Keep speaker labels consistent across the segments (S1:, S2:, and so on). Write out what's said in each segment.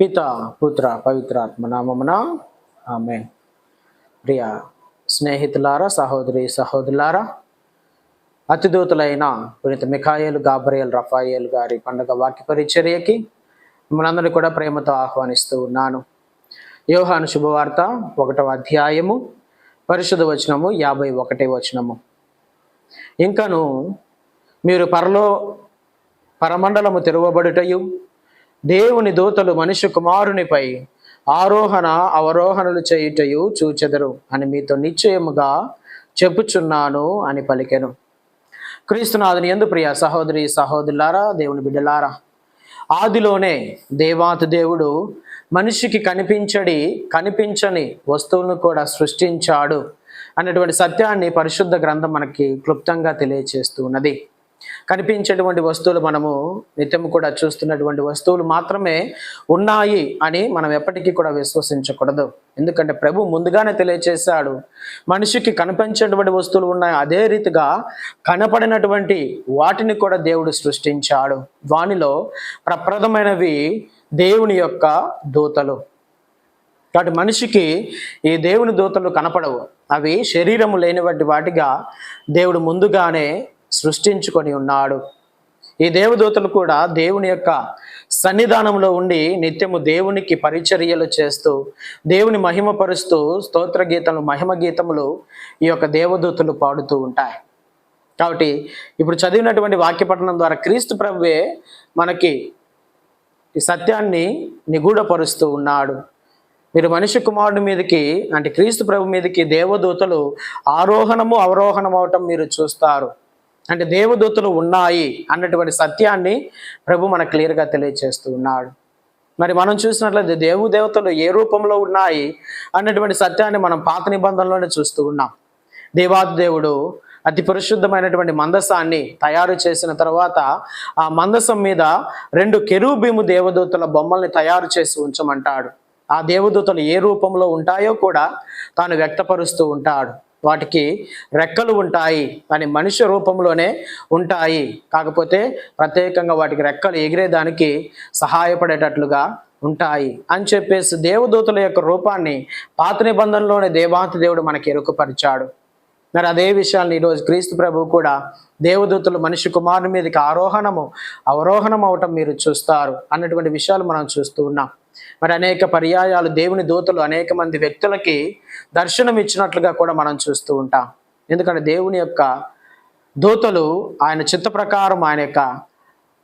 S1: పిత పుత్ర పవిత్రాత్మ నామమున ఆమె ప్రియ స్నేహితులారా సహోదరి సహోదరులారా అతిదూతులైన పునీత మిఖాయేలు గాబ్రియల్ రఫాయేల్ గారి పండుగ వాక్య పరిచర్యకి మనందరినీ కూడా ప్రేమతో ఆహ్వానిస్తూ ఉన్నాను. యోహాను శుభవార్త ఒకటవ అధ్యాయము పరిశుద్ధ వచనము యాభై ఒకటి వచనము. ఇంకను మీరు పరలో పరమండలము తెరవబడుటయు దేవుని దూతలు మనిషి కుమారునిపై ఆరోహణ అవరోహణలు చేయుటయు చూచెదరు అని మీతో నిశ్చయముగా చెప్పుచున్నాను అని పలికెను. క్రీస్తునాథుని ఎందు ప్రియ సహోదరి సహోదరులారా దేవుని బిడ్డలారా ఆదిలోనే దేవాతి దేవుడు మనిషికి కనిపించడి కనిపించని వస్తువులను కూడా సృష్టించాడు అన్నటువంటి సత్యాన్ని పరిశుద్ధ గ్రంథం మనకి క్లుప్తంగా తెలియచేస్తూ ఉన్నది. కనిపించేటువంటి వస్తువులు మనము నిత్యం కూడా చూస్తున్నటువంటి వస్తువులు మాత్రమే ఉన్నాయి అని మనం ఎప్పటికీ కూడా విశ్వసించకూడదు. ఎందుకంటే ప్రభు ముందుగానే తెలియచేశాడు మనిషికి కనిపించేటువంటి వస్తువులు ఉన్నాయి అదే రీతిగా కనపడినటువంటి వాటిని కూడా దేవుడు సృష్టించాడు. వానిలో ప్రప్రదమైనవి దేవుని యొక్క దూతలు. కాబట్టి మనిషికి ఈ దేవుని దూతలు కనపడవు. అవి శరీరము లేనివంటి వాటిగా దేవుడు ముందుగానే సృష్టించుకొని ఉన్నాడు. ఈ దేవదూతలు కూడా దేవుని యొక్క సన్నిధానంలో ఉండి నిత్యము దేవునికి పరిచర్యలు చేస్తూ దేవుని మహిమపరుస్తూ స్తోత్ర గీతలు మహిమ గీతములు ఈ యొక్క దేవదూతలు పాడుతూ ఉంటాయి. కాబట్టి ఇప్పుడు చదివినటువంటి వాక్యపఠనం ద్వారా క్రీస్తు ప్రభువే మనకి ఈ సత్యాన్ని నిగూఢపరుస్తూ ఉన్నాడు. మీరు మనిషి కుమారుడి మీదకి అంటే క్రీస్తు ప్రభు మీదకి దేవదూతలు ఆరోహణము అవరోహణం అవటం మీరు చూస్తారు. అంటే దేవదూతలు ఉన్నాయి అన్నటువంటి సత్యాన్ని ప్రభు మనకు క్లియర్గా తెలియజేస్తూ ఉన్నాడు. మరి మనం చూసినట్లయితే దేవు దేవతలు ఏ రూపంలో ఉన్నాయి అన్నటువంటి సత్యాన్ని మనం పాత నిబంధనలోనే చూస్తూ ఉన్నాం. దేవాది దేవుడు అతి పరిశుద్ధమైనటువంటి మందసాన్ని తయారు చేసిన తర్వాత ఆ మందసం మీద రెండు కెరూబీము దేవదూతల బొమ్మల్ని తయారు చేసి ఉంచమంటాడు. ఆ దేవదూతలు ఏ రూపంలో ఉంటాయో కూడా తాను వ్యక్తపరుస్తూ ఉంటాడు. వాటికి రెక్కలు ఉంటాయి అని మనుష్య రూపంలోనే ఉంటాయి. కాకపోతే ప్రత్యేకంగా వాటికి రెక్కలు ఎగిరేదానికి సహాయపడేటట్లుగా ఉంటాయి. అని చెప్పేసి దేవదూతల యొక్క రూపాన్ని పాత నిబంధనలోనే దేవాతి దేవుడు మనకి ఎరుకుపరిచాడు. మరి అదే విషయాన్ని ఈరోజు క్రీస్తు ప్రభు కూడా దేవదూతలు మనిషి కుమారుని మీదకి ఆరోహణము అవరోహణం అవటం మీరు చూస్తారు అన్నటువంటి విషయాలు మనం చూస్తూ ఉన్నాం. మరి అనేక పర్యాయాలు దేవుని దూతలు అనేక మంది వ్యక్తులకి దర్శనం ఇచ్చినట్లుగా కూడా మనం చూస్తూ ఉంటాం. ఎందుకంటే దేవుని యొక్క దూతలు ఆయన చిత్త ప్రకారం ఆయన యొక్క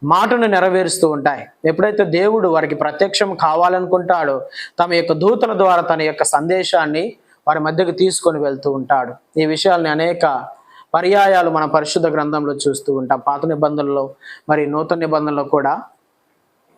S1: మాటను నెరవేరుస్తూ ఉంటాయి. ఎప్పుడైతే దేవుడు వారికి ప్రత్యక్షం కావాలనుకుంటాడో తమ యొక్క దూతల ద్వారా తన యొక్క సందేశాన్ని వారి మధ్యకు తీసుకొని వెళ్తూ ఉంటాడు. ఈ విషయాల్ని అనేక పర్యాయాలు మన పరిశుద్ధ గ్రంథంలో చూస్తూ ఉంటాం. పాత నిబంధనలో మరి నూతన నిబంధనలో కూడా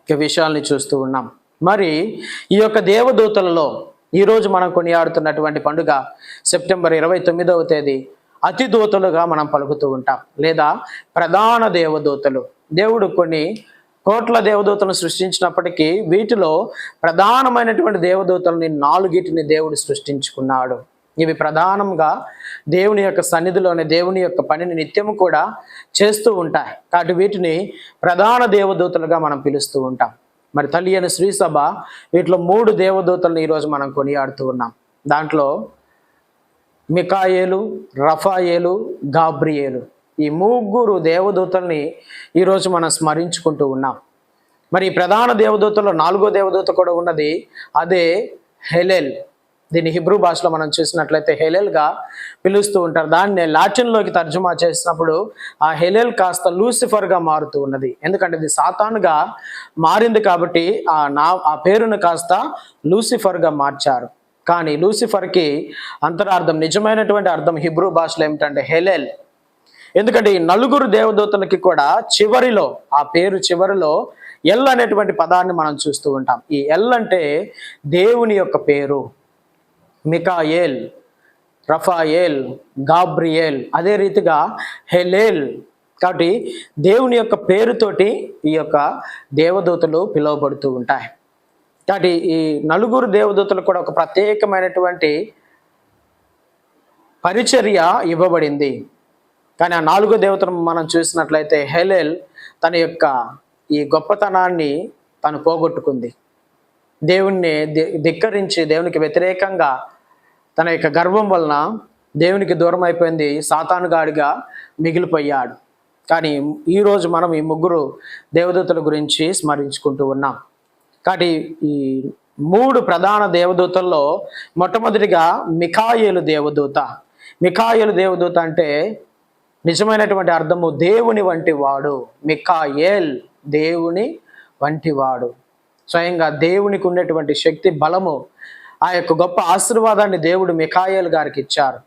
S1: ఈ విషయాల్ని చూస్తూ ఉన్నాం. మరి ఈ యొక్క దేవదూతలలో ఈరోజు మనం కొనియాడుతున్నటువంటి పండుగ సెప్టెంబర్ ఇరవై తొమ్మిదవ తేదీ. అతి దూతలుగా మనం పలుకుతూ ఉంటాం. లేదా ప్రధాన దేవదూతలు. దేవుడు కొన్ని కోట్ల దేవదూతలను సృష్టించినప్పటికీ వీటిలో ప్రధానమైనటువంటి దేవదూతలని నాలుగిటిని దేవుడు సృష్టించుకున్నాడు. ఇవి ప్రధానంగా దేవుని యొక్క సన్నిధిలోనే దేవుని యొక్క పనిని నిత్యము కూడా చేస్తూ ఉంటాయి. కాబట్టి వీటిని ప్రధాన దేవదూతలుగా మనం పిలుస్తూ ఉంటాం. మరి తల్లి అని శ్రీసభ వీటిలో మూడు దేవదూతలను ఈరోజు మనం కొనియాడుతూ ఉన్నాం. దాంట్లో మికాయేలు రఫాయేలు గాబ్రియేలు. ఈ ముగ్గురు దేవదూతల్ని ఈరోజు మనం స్మరించుకుంటూ ఉన్నాం. మరి ప్రధాన దేవదూతలో నాలుగో దేవదూత కూడా ఉన్నది అదే హెలెల్. దీన్ని హిబ్రూ భాషలో మనం చూసినట్లయితే హెలెల్గా పిలుస్తూ ఉంటారు. దాన్ని లాటిన్లోకి తర్జుమా చేసినప్పుడు ఆ హెలెల్ కాస్త లూసిఫర్గా మారుతూ ఉన్నది. ఎందుకంటే ఇది సాతానుగా మారింది కాబట్టి ఆ నా ఆ పేరును కాస్త లూసిఫర్గా మార్చారు. కానీ లూసిఫర్కి అంతరార్థం నిజమైనటువంటి అర్థం హిబ్రూ భాషలో ఏమిటంటే హెలెల్. ఎందుకంటే ఈ నలుగురు దేవదూతలకి కూడా చివరిలో ఆ పేరు చివరిలో ఎల్ అనేటువంటి పదాన్ని మనం చూస్తూ ఉంటాం. ఈ ఎల్ అంటే దేవుని యొక్క పేరు. మికాయేల్ రఫాయేల్ గాబ్రియేల్ అదే రీతిగా హెలేల్. కాబట్టి దేవుని యొక్క పేరుతోటి ఈ యొక్క దేవదూతలు పిలువబడుతూ ఉంటాయి. కాబట్టి ఈ నలుగురు దేవదూతలు కూడా ఒక ప్రత్యేకమైనటువంటి పరిచర్య ఇవ్వబడింది. కానీ ఆ నాలుగో దేవతను మనం చూసినట్లయితే హెలెల్ తన యొక్క ఈ గొప్పతనాన్ని తను పోగొట్టుకుంది. దేవుణ్ణి ధిక్కరించి దేవునికి వ్యతిరేకంగా తన యొక్క గర్వం వలన దేవునికి దూరం అయిపోయింది. సాతానుగాడిగా మిగిలిపోయాడు. కానీ ఈరోజు మనం ఈ ముగ్గురు దేవదూతల గురించి స్మరించుకుంటూ ఉన్నాం. కాబట్టి ఈ మూడు ప్రధాన దేవదూతల్లో మొట్టమొదటిగా మికాయేలు దేవదూత. మిఖాయేలు దేవదూత అంటే నిజమైనటువంటి అర్థము దేవుని వంటి వాడు. మిఖాయేల్ దేవుని వంటివాడు స్వయంగా దేవునికి ఉన్నటువంటి శక్తి బలము ఆ యొక్క గొప్ప ఆశీర్వాదాన్ని దేవుడు మికాయేల్ గారికి ఇచ్చారు.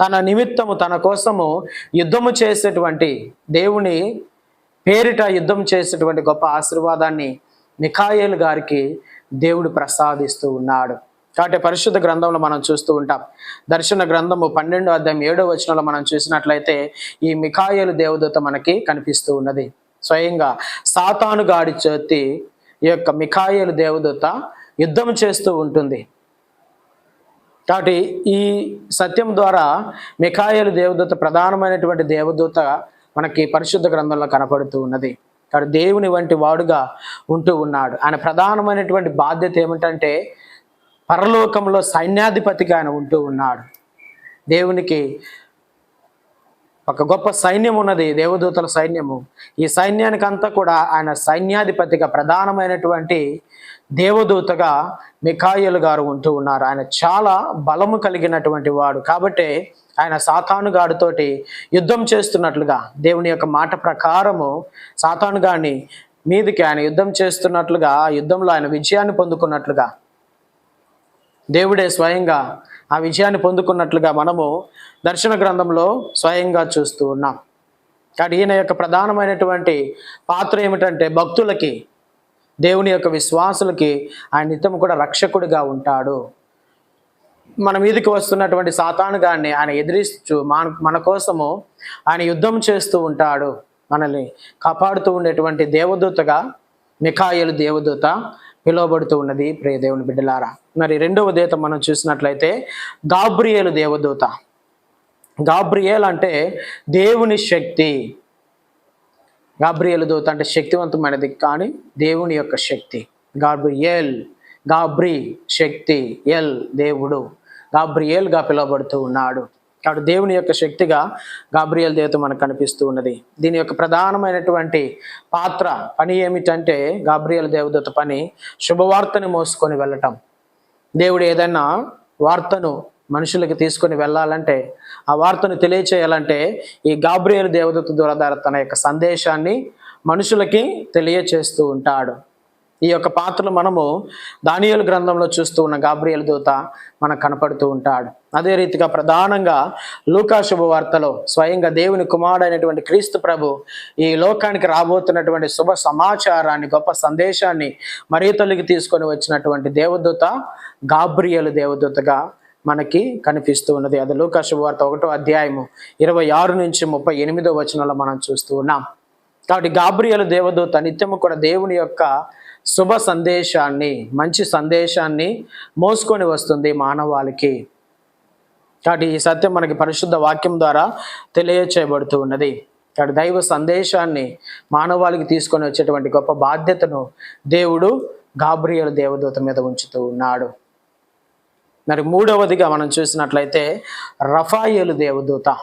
S1: తన నిమిత్తము తన కోసము యుద్ధము చేసేటువంటి దేవుని పేరిట యుద్ధం చేసేటువంటి గొప్ప ఆశీర్వాదాన్ని మికాయేల్ గారికి దేవుడు ప్రసాదిస్తూ ఉన్నాడు. కాబట్టి పరిశుద్ధ గ్రంథంలో మనం చూస్తూ ఉంటాం. దర్శన గ్రంథము పన్నెండో అధ్యాయం ఏడో వచనంలో మనం చూసినట్లయితే ఈ మిఖాయేలు దేవదూత మనకి కనిపిస్తూ ఉన్నది. స్వయంగా సాతాను గాడి చేతి ఈ యొక్క మిఖాయేలు దేవదూత యుద్ధం చేస్తూ ఉంటుంది. కాబట్టి ఈ సత్యం ద్వారా మిఖాయలు దేవదూత ప్రధానమైనటువంటి దేవదూత మనకి పరిశుద్ధ గ్రంథంలో కనపడుతూ ఉన్నది. కాబట్టి దేవుని వంటి వాడుగా ఉంటూ ఉన్నాడు. ఆయన ప్రధానమైనటువంటి బాధ్యత ఏమిటంటే పరలోకంలో సైన్యాధిపతిగా ఆయన ఉంటూ ఉన్నాడు. దేవునికి ఒక గొప్ప సైన్యం ఉన్నది దేవదూతల సైన్యము. ఈ సైన్యానికి అంతా కూడా ఆయన సైన్యాధిపతిగా ప్రధానమైనటువంటి దేవదూతగా మిఖాయిల్ గారు ఉంటూ ఉన్నారు. ఆయన చాలా బలము కలిగినటువంటి వాడు. కాబట్టి ఆయన సాతానుగాడితోటి యుద్ధం చేస్తున్నట్లుగా దేవుని యొక్క మాట ప్రకారము సాతానుగాడిని మీదికి ఆయన యుద్ధం చేస్తున్నట్లుగా యుద్ధంలో ఆయన విజయాన్ని పొందుకున్నట్లుగా దేవుడే స్వయంగా ఆ విజయాన్ని పొందుకున్నట్లుగా మనము దర్శన గ్రంథంలో స్వయంగా చూస్తూ ఉన్నాం. కానీ ఈయన యొక్క ప్రధానమైనటువంటి పాత్ర ఏమిటంటే భక్తులకి దేవుని యొక్క విశ్వాసులకి ఆయన నిత్యం కూడా రక్షకుడిగా ఉంటాడు. మన మీదకి వస్తున్నటువంటి సాతానుగాన్ని ఆయన ఎదిరిస్తూ మన మన కోసము ఆయన యుద్ధం చేస్తూ ఉంటాడు. మనల్ని కాపాడుతూ ఉండేటువంటి దేవదూతగా మిఖాయలు దేవదూత పిలువబడుతూ ఉన్నది. ప్రియ దేవుని బిడ్డలారా మరి రెండవ దేవత మనం చూసినట్లయితే గాబ్రియేలు దేవదూత. గాబ్రియేల్ అంటే దేవుని శక్తి. గాబ్రియల్ దూత అంటే శక్తివంతమైనది కానీ దేవుని యొక్క శక్తి. గాబ్రియల్ గాబ్రి శక్తి ఎల్ దేవుడు. గాబ్రియేల్గా పిలువబడుతూ ఉన్నాడు. కాబట్టి దేవుని యొక్క శక్తిగా గాబ్రియల్ దేవత మనకు కనిపిస్తూ ఉన్నది. దీని యొక్క ప్రధానమైనటువంటి పాత్ర పని ఏమిటంటే గాబ్రియల్ దేవదూత పని శుభవార్తని మోసుకొని వెళ్ళటం. దేవుడు ఏదైనా వార్తను మనుషులకి తీసుకొని వెళ్ళాలంటే ఆ వార్తను తెలియచేయాలంటే ఈ గాబ్రియల్ దేవదూత ద్వారా తన యొక్క సందేశాన్ని మనుషులకి తెలియచేస్తూ ఉంటాడు. ఈ యొక్క పాత్రలు మనము దానియలు గ్రంథంలో చూస్తూ ఉన్న గాబ్రియల్ దూత మనకు కనపడుతూ ఉంటాడు. అదే రీతిగా ప్రధానంగా లూకా శుభవార్తలో స్వయంగా దేవుని కుమారుడైనటువంటి క్రీస్తు ప్రభు ఈ లోకానికి రాబోతున్నటువంటి శుభ సమాచారాన్ని గొప్ప సందేశాన్ని మరీ తొలికి తీసుకొని వచ్చినటువంటి దేవదూత గాబ్రియలు దేవదూతగా మనకి కనిపిస్తూ ఉన్నది. అది లూకా ఒకటో అధ్యాయము ఇరవై ఆరు నుంచి ముప్పై ఎనిమిదో వచనంలో మనం చూస్తూ ఉన్నాం. కాబట్టి గాబ్రియలు దేవదూత నిత్యము కూడా దేవుని యొక్క శుభ సందేశాన్ని మంచి సందేశాన్ని మోసుకొని వస్తుంది మానవాళికి. కాబట్టి ఈ సత్యం మనకి పరిశుద్ధ వాక్యం ద్వారా తెలియచేయబడుతూ ఉన్నది. కాబట్టి దైవ సందేశాన్ని మానవాళికి తీసుకొని వచ్చేటువంటి గొప్ప బాధ్యతను దేవుడు గాబ్రియలు దేవదూత మీద ఉంచుతూ ఉన్నాడు. మరి మూడవదిగా మనం చూసినట్లయితే రఫాయేలు దేవదూత.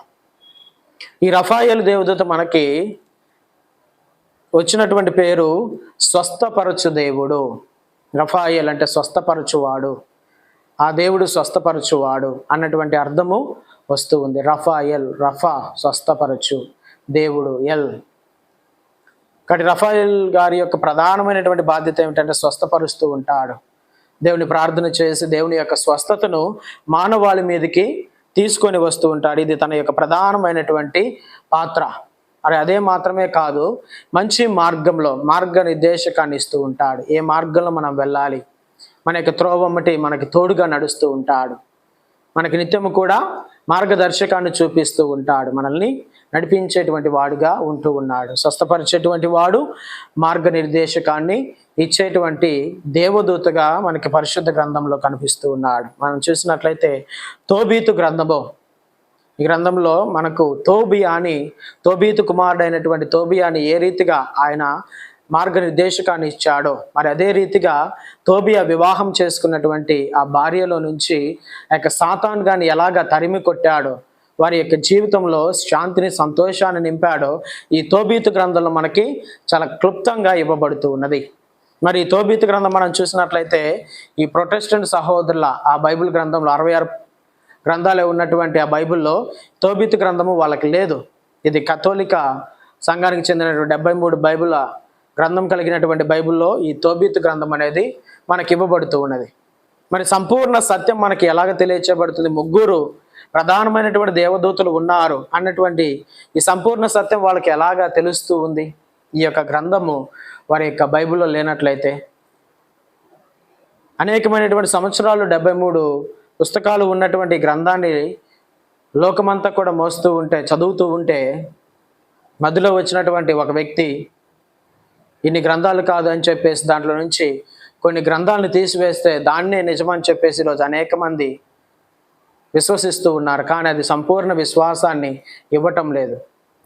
S1: ఈ రఫాయేలు దేవదూత మనకి వచ్చినటువంటి పేరు స్వస్థపరచు దేవుడు. రఫాయేల్ అంటే స్వస్థపరచువాడు. ఆ దేవుడు స్వస్థపరచువాడు అన్నటువంటి అర్థము వస్తూ ఉంది. రఫాయల్ రఫా స్వస్థపరచు దేవుడు ఎల్. కాబట్టి రఫాయల్ గారి యొక్క ప్రధానమైనటువంటి బాధ్యత ఏమిటంటే స్వస్థపరుస్తూ ఉంటాడు. దేవుని ప్రార్థన చేసి దేవుని యొక్క స్వస్థతను మానవాళి మీదకి తీసుకొని వస్తూ ఉంటాడు. ఇది తన యొక్క ప్రధానమైనటువంటి పాత్ర. మరి అదే మాత్రమే కాదు మంచి మార్గంలో మార్గ నిర్దేశకాన్ని ఇస్తూ ఉంటాడు. ఏ మార్గంలో మనం వెళ్ళాలి? మన యొక్క త్రోవమ్మటి మనకి తోడుగా నడుస్తూ ఉంటాడు. మనకి నిత్యము కూడా మార్గదర్శకాన్ని చూపిస్తూ ఉంటాడు మనల్ని. నడిపించేటువంటి వాడుగా ఉంటూ ఉన్నాడు. స్వస్థపరిచేటువంటి వాడు మార్గనిర్దేశకాన్ని ఇచ్చేటువంటి దేవదూతగా మనకి పరిశుద్ధ గ్రంథంలో కనిపిస్తూ ఉన్నాడు. మనం చూసినట్లయితే తోబీతు గ్రంథము. ఈ గ్రంథంలో మనకు తోబియాని తోబీతు కుమారుడైనటువంటి తోబియాని ఏ రీతిగా ఆయన మార్గనిర్దేశకాన్ని ఇచ్చాడో మరి అదే రీతిగా తోబియా వివాహం చేసుకున్నటువంటి ఆ భార్యలో నుంచి ఆ యొక్క సాతాన్ గాని ఎలాగ తరిమి కొట్టాడో వారి యొక్క జీవితంలో శాంతిని సంతోషాన్ని నింపాడో ఈ తోబీతు గ్రంథంలో మనకి చాలా క్లుప్తంగా ఇవ్వబడుతూ ఉన్నది. మరి ఈ తోబీతు గ్రంథం మనం చూసినట్లయితే ఈ ప్రొటెస్టెంట్ సహోదరుల ఆ బైబిల్ గ్రంథంలో అరవై ఆరు గ్రంథాలే ఉన్నటువంటి ఆ బైబిల్లో తోబీతు గ్రంథము వాళ్ళకి లేదు. ఇది కథోలిక సంఘానికి చెందినటువంటి డెబ్బై మూడు బైబిల్ గ్రంథం కలిగినటువంటి బైబిల్లో ఈ తోబీతు గ్రంథం అనేది మనకి ఇవ్వబడుతూ ఉన్నది. మరి సంపూర్ణ సత్యం మనకి ఎలాగ తెలియచేయబడుతుంది? ముగ్గురు ప్రధానమైనటువంటి దేవదూతలు ఉన్నారు అన్నటువంటి ఈ సంపూర్ణ సత్యం వాళ్ళకి ఎలాగా తెలుస్తూ ఉంది? ఈ యొక్క గ్రంథము వారి యొక్క బైబిల్లో లేనట్లయితే. అనేకమైనటువంటి సంవత్సరాలు డెబ్బై మూడు పుస్తకాలు ఉన్నటువంటి గ్రంథాన్ని లోకమంతా కూడా మోస్తూ ఉంటే చదువుతూ ఉంటే మధ్యలో వచ్చినటువంటి ఒక వ్యక్తి ఇన్ని గ్రంథాలు కాదు అని చెప్పేసి దాంట్లో నుంచి కొన్ని గ్రంథాలను తీసివేస్తే దాన్నే నిజమని చెప్పేసి ఈరోజు అనేక మంది విశ్వసిస్తూ ఉన్నారు. కానీ అది సంపూర్ణ విశ్వాసాన్ని ఇవ్వటం లేదు.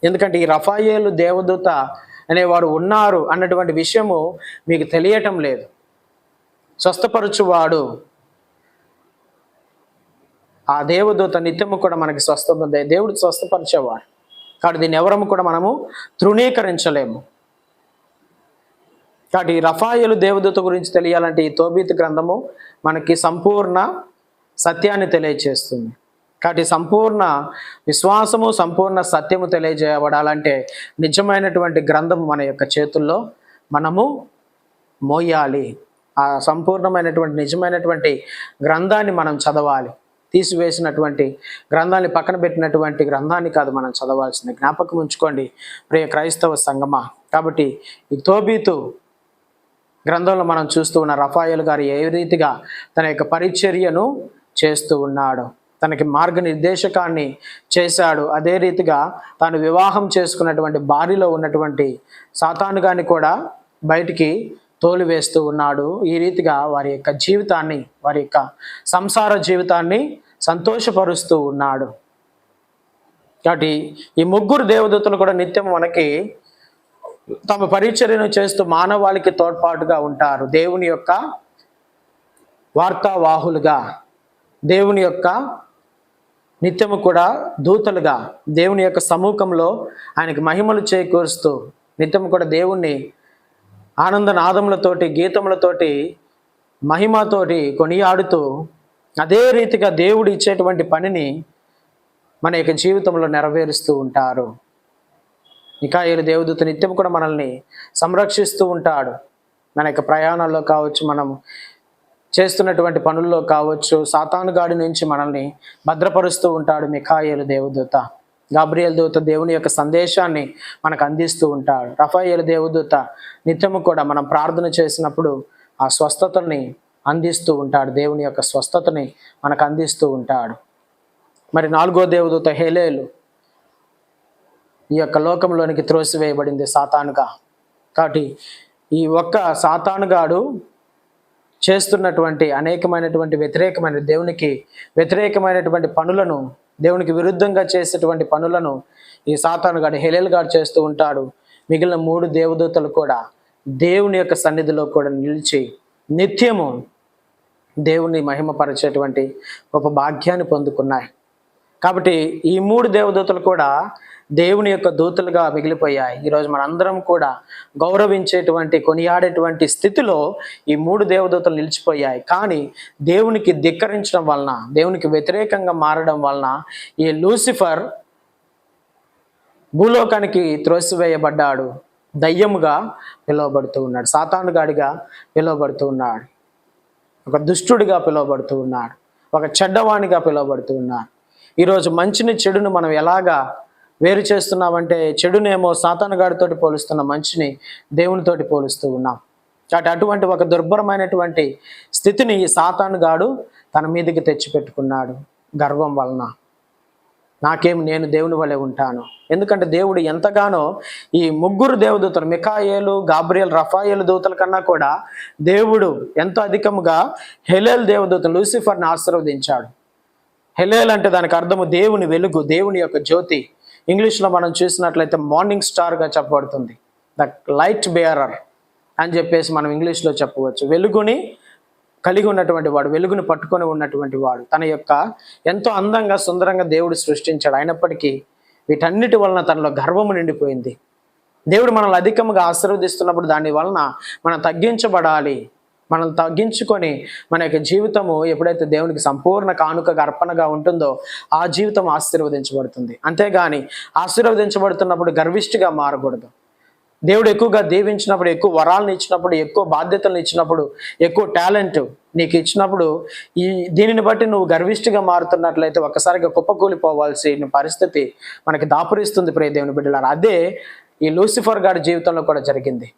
S1: ఎందుకంటే ఈ రఫాయేలు దేవదూత అనేవాడు ఉన్నారు అన్నటువంటి విషయము మీకు తెలియటం లేదు. స్వస్థపరచువాడు. ఆ దేవదూత నిత్యము కూడా మనకి స్వస్థ దేవుడు స్వస్థపరిచేవాడు. కాబట్టి దీన్ని ఎవరము కూడా మనము తృణీకరించలేము. కాబట్టి ఈ రఫాయలు దేవదూత గురించి తెలియాలంటే ఈ తోబీత్ గ్రంథము మనకి సంపూర్ణ సత్యాన్ని తెలియచేస్తుంది. కాబట్టి సంపూర్ణ విశ్వాసము సంపూర్ణ సత్యము తెలియజేయబడాలంటే నిజమైనటువంటి గ్రంథము మన యొక్క చేతుల్లో మనము మోయాలి. ఆ సంపూర్ణమైనటువంటి నిజమైనటువంటి గ్రంథాన్ని మనం చదవాలి. తీసివేసినటువంటి గ్రంథాన్ని పక్కన పెట్టినటువంటి గ్రంథాన్ని కాదు మనం చదవాల్సింది జ్ఞాపకం ఉంచుకోండి. ప్రియ క్రైస్తవ సంగమా. కాబట్టి ఈ తోబీతు గ్రంథంలో మనం చూస్తూ ఉన్న రఫాయల్ గారు ఏ రీతిగా తన యొక్క పరిచర్యను చేస్తూ ఉన్నాడు. తనకి మార్గనిర్దేశకాన్ని చేశాడు. అదే రీతిగా తాను వివాహం చేసుకున్నటువంటి భార్యలో ఉన్నటువంటి సాతానుగాని కూడా బయటికి తోలివేస్తూ ఉన్నాడు. ఈ రీతిగా వారి యొక్క జీవితాన్ని వారి యొక్క సంసార జీవితాన్ని సంతోషపరుస్తూ ఉన్నాడు. కాబట్టి ఈ ముగ్గురు దేవదూతలు కూడా నిత్యం మనకి తమ పరిచర్యను చేస్తూ మానవాళికి తోడ్పాటుగా ఉంటారు. దేవుని యొక్క వార్తావాహులుగా. దేవుని యొక్క నిత్యము కూడా దూతలుగా దేవుని యొక్క సమూహంలో ఆయనకి మహిమలు చేకూరుస్తూ నిత్యము కూడా దేవుణ్ణి ఆనంద నాదములతోటి గీతములతోటి మహిమతోటి కొనియాడుతూ అదే రీతిగా దేవుడు ఇచ్చేటువంటి పనిని మన యొక్క జీవితంలో నెరవేరుస్తూ ఉంటారు. మికాయేలు దేవదూత నిత్యం కూడా మనల్ని సంరక్షిస్తూ ఉంటాడు. మన యొక్క ప్రయాణాల్లో కావచ్చు మనం చేస్తున్నటువంటి పనుల్లో కావచ్చు సాతానుగాడి నుంచి మనల్ని భద్రపరుస్తూ ఉంటాడు మిఖాయేలు దేవదూత. గాబ్రియల్ దూత దేవుని యొక్క సందేశాన్ని మనకు అందిస్తూ ఉంటాడు. రఫాయేలు దేవదూత నిత్యము కూడా మనం ప్రార్థన చేసినప్పుడు ఆ స్వస్థతని అందిస్తూ ఉంటాడు. దేవుని యొక్క స్వస్థతని మనకు అందిస్తూ ఉంటాడు. మరి నాలుగో దేవదూత హేలేలు ఈ యొక్క లోకంలోనికి త్రోసివేయబడింది సాతానుగా. కాబట్టి ఈ ఒక్క సాతానుగాడు చేస్తున్నటువంటి అనేకమైనటువంటి వ్యతిరేకమైన దేవునికి వ్యతిరేకమైనటువంటి పనులను దేవునికి విరుద్ధంగా చేసేటువంటి పనులను ఈ సాతానుగాడు హెలేలుగాడు చేస్తూ ఉంటాడు. మిగిలిన మూడు దేవదూతలు కూడా దేవుని యొక్క సన్నిధిలో కూడా నిలిచి నిత్యము దేవుని మహిమపరిచేటువంటి గొప్ప భాగ్యాన్ని పొందుకున్నాయి. కాబట్టి ఈ మూడు దేవదూతలు కూడా దేవుని యొక్క దూతలుగా మిగిలిపోయాయి. ఈరోజు మనందరం కూడా గౌరవించేటువంటి కొనియాడేటువంటి స్థితిలో ఈ మూడు దేవదూతలు నిలిచిపోయాయి. కానీ దేవునికి ధిక్కరించడం వలన దేవునికి వ్యతిరేకంగా మారడం వలన ఈ లూసిఫర్ భూలోకానికి త్రోసివేయబడ్డాడు. దయ్యముగా పిలువబడుతూ ఉన్నాడు. సాతానుగాడిగా పిలువబడుతూ ఉన్నాడు. ఒక దుష్టుడిగా పిలువబడుతూ ఉన్నాడు. ఒక చెడ్డవాణిగా పిలువబడుతూ ఉన్నాడు. ఈరోజు మంచిని చెడును మనం ఎలాగా వేరు చేస్తున్నామంటే చెడునేమో సాతానుగాడితోటి పోలుస్తున్న మంచిని దేవునితోటి పోలుస్తూ ఉన్నాం. కాబట్టి అటువంటి ఒక దుర్భరమైనటువంటి స్థితిని ఈ సాతానుగాడు తన మీదకి తెచ్చిపెట్టుకున్నాడు గర్వం వలన. నాకేం నేను దేవుని వలె ఉంటాను. ఎందుకంటే దేవుడు ఎంతగానో ఈ ముగ్గురు దేవదూతలు మికాయేలు గాబ్రియల్ రఫాయేలు దూతల కన్నా కూడా దేవుడు ఎంతో అధికముగా హెలేల్ దేవదూతను లూసిఫర్ని ఆశీర్వదించాడు. హెలేల్ అంటే దానికి అర్థము దేవుని వెలుగు దేవుని యొక్క జ్యోతి. ఇంగ్లీష్లో మనం చూసినట్లయితే మార్నింగ్ స్టార్గా చెప్పబడుతుంది. ద లైట్ బేరర్ అని చెప్పేసి మనం ఇంగ్లీష్లో చెప్పవచ్చు. వెలుగుని కలిగి ఉన్నటువంటి వాడు వెలుగుని పట్టుకొని ఉన్నటువంటి వాడు తన యొక్క ఎంతో అందంగా సుందరంగా దేవుడు సృష్టించాడు. అయినప్పటికీ వీటన్నిటి వలన తనలో గర్వము నిండిపోయింది. దేవుడు మనల్ని అధికంగా ఆశీర్వదిస్తున్నప్పుడు దాని వలన మనం తగ్గించబడాలి. మనల్ని తగ్గించుకొని మన యొక్క జీవితము ఎప్పుడైతే దేవునికి సంపూర్ణ కానుకగా అర్పణగా ఉంటుందో ఆ జీవితం ఆశీర్వదించబడుతుంది. అంతేగాని ఆశీర్వదించబడుతున్నప్పుడు గర్విష్ఠిగా మారకూడదు. దేవుడు ఎక్కువగా దీవించినప్పుడు ఎక్కువ వరాలను ఇచ్చినప్పుడు ఎక్కువ బాధ్యతలను ఇచ్చినప్పుడు ఎక్కువ టాలెంట్ నీకు ఇచ్చినప్పుడు ఈ దీనిని బట్టి నువ్వు గర్విష్ఠిగా మారుతున్నట్లయితే ఒక్కసారిగా కుప్పకూలిపోవాల్సిన పరిస్థితి మనకి దాపురిస్తుంది ప్రియ దేవుని బిడ్డలారా. అదే ఈ లూసిఫర్ గారి జీవితంలో కూడా జరిగింది.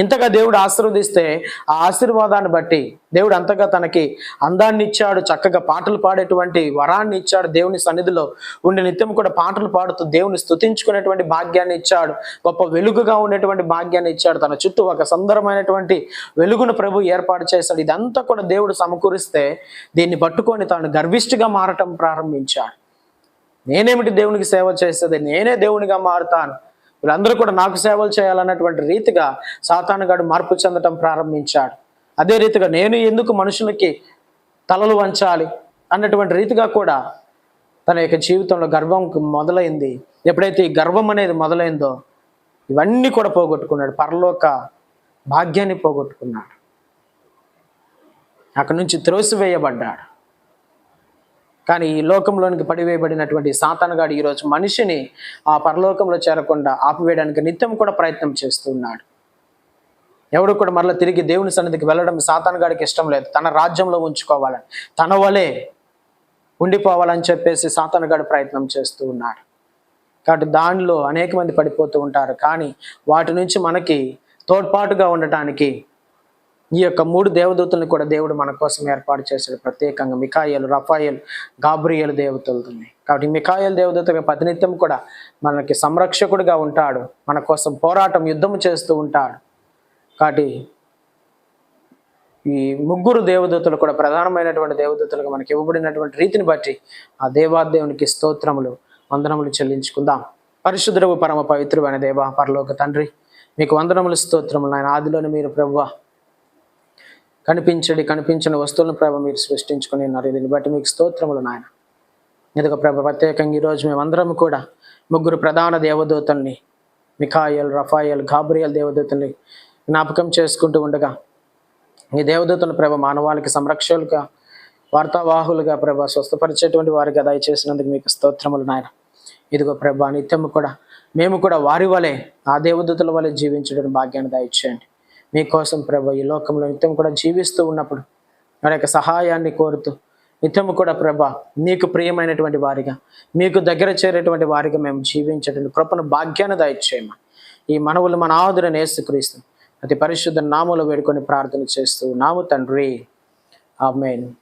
S1: ఇంతగా దేవుడు ఆశీర్వదిస్తే ఆ ఆశీర్వాదాన్ని బట్టి దేవుడు అంతగా తనకి అందాన్ని ఇచ్చాడు చక్కగా పాటలు పాడేటువంటి వరాన్ని ఇచ్చాడు దేవుని సన్నిధిలో ఉండి నిత్యం కూడా పాటలు పాడుతూ దేవుని స్థుతించుకునేటువంటి భాగ్యాన్ని ఇచ్చాడు గొప్ప వెలుగుగా ఉండేటువంటి భాగ్యాన్ని ఇచ్చాడు తన చుట్టూ ఒక సుందరమైనటువంటి వెలుగును ప్రభు ఏర్పాటు చేశాడు. ఇదంతా కూడా దేవుడు సమకూరిస్తే దీన్ని పట్టుకొని తాను గర్విష్ఠిగా మారటం ప్రారంభించాడు. నేనేమిటి దేవునికి సేవ చేసేది? నేనే దేవునిగా మారుతాను. వీళ్ళందరూ కూడా నాకు సేవలు చేయాలన్నటువంటి రీతిగా సాతానుగాడు మార్పు చెందటం ప్రారంభించాడు. అదే రీతిగా నేను ఎందుకు మనుషులకి తలలు వంచాలి అన్నటువంటి రీతిగా కూడా తన యొక్క జీవితంలో గర్వం మొదలైంది. ఎప్పుడైతే ఈ గర్వం అనేది మొదలైందో ఇవన్నీ కూడా పోగొట్టుకున్నాడు. పరలోక భాగ్యాన్ని పోగొట్టుకున్నాడు. అక్కడి నుంచి త్రోసివేయబడ్డాడు. కానీ ఈ లోకంలోనికి పడివేయబడినటువంటి సాతానుగాడు ఈరోజు మనిషిని ఆ పరలోకంలో చేరకుండా ఆపివేయడానికి నిత్యం కూడా ప్రయత్నం చేస్తున్నాడు. ఎవడు కూడా మరలా తిరిగి దేవుని సన్నిధికి వెళ్ళడం సాతానుగాడికి ఇష్టం లేదు. తన రాజ్యంలో ఉంచుకోవాలని తన వలే ఉండిపోవాలని చెప్పేసి సాతానుగాడు ప్రయత్నం చేస్తూ ఉన్నాడు. కాబట్టి దానిలో అనేక మంది పడిపోతూ ఉంటారు. కానీ వాటి నుంచి మనకి తోడ్పాటుగా ఉండటానికి ఈ యొక్క మూడు దేవదూతలను కూడా దేవుడు మన కోసం ఏర్పాటు చేశాడు ప్రత్యేకంగా. మికాయలు రఫాయలు గాబ్రియలు దేవతలుతుంది కాబట్టి మికాయలు దేవదూతగా ప్రతినిత్యం కూడా మనకి సంరక్షకుడిగా ఉంటాడు. మన కోసం పోరాటం యుద్ధం చేస్తూ ఉంటాడు. కాబట్టి ఈ ముగ్గురు దేవదూతలు కూడా ప్రధానమైనటువంటి దేవదూతలుగా మనకి ఇవ్వబడినటువంటి రీతిని బట్టి ఆ దేవాదేవునికి స్తోత్రములు వందనములు చెల్లించుకుందాం. పరిశుద్ధుడు పరమ పవిత్రుడైన దేవ పరలోక తండ్రి మీకు వందనములు స్తోత్రములు ఆయన ఆదిలోని మీరు ప్రభువా కనిపించడి కనిపించని వస్తువులను ప్రభ మీరు సృష్టించుకుని ఉన్నారు. దీన్ని బట్టి మీకు స్తోత్రములు నాయన. ఎందుకు ప్రభ ప్రత్యేకంగా ఈరోజు మేమందరం కూడా ముగ్గురు ప్రధాన దేవదూతల్ని మిఖాయల్ రఫాయల్ గాబ్రియల్ దేవదూతల్ని జ్ఞాపకం చేసుకుంటూ ఉండగా ఈ దేవదూతలు ప్రభ మానవాళికి సంరక్షకులుగా వార్తావాహులుగా ప్రభ స్వస్థపరిచేటువంటి వారిగా దయచేసినందుకు మీకు స్తోత్రములు నాయన. ఇదిగో ప్రభ నిత్యము కూడా మేము కూడా వారి వలె ఆ దేవదూతల వలె జీవించడం భాగ్యాన్ని దయచేయండి. మీకోసం ప్రభ ఈ లోకంలో నిత్యం కూడా జీవిస్తూ ఉన్నప్పుడు వారి యొక్క సహాయాన్ని కోరుతూ నిత్యము కూడా ప్రభ మీకు ప్రియమైనటువంటి వారిగా మీకు దగ్గర చేరేటువంటి వారిగా మేము జీవించేటువంటి కృపను భాగ్యాన్ని దయచేయమా. ఈ మనవులు మన ఆదురని యేసుక్రీస్తు అతి పరిశుద్ధ నామలు వేడుకొని ప్రార్థన చేస్తూ నాము తండ్రి. ఆమెను.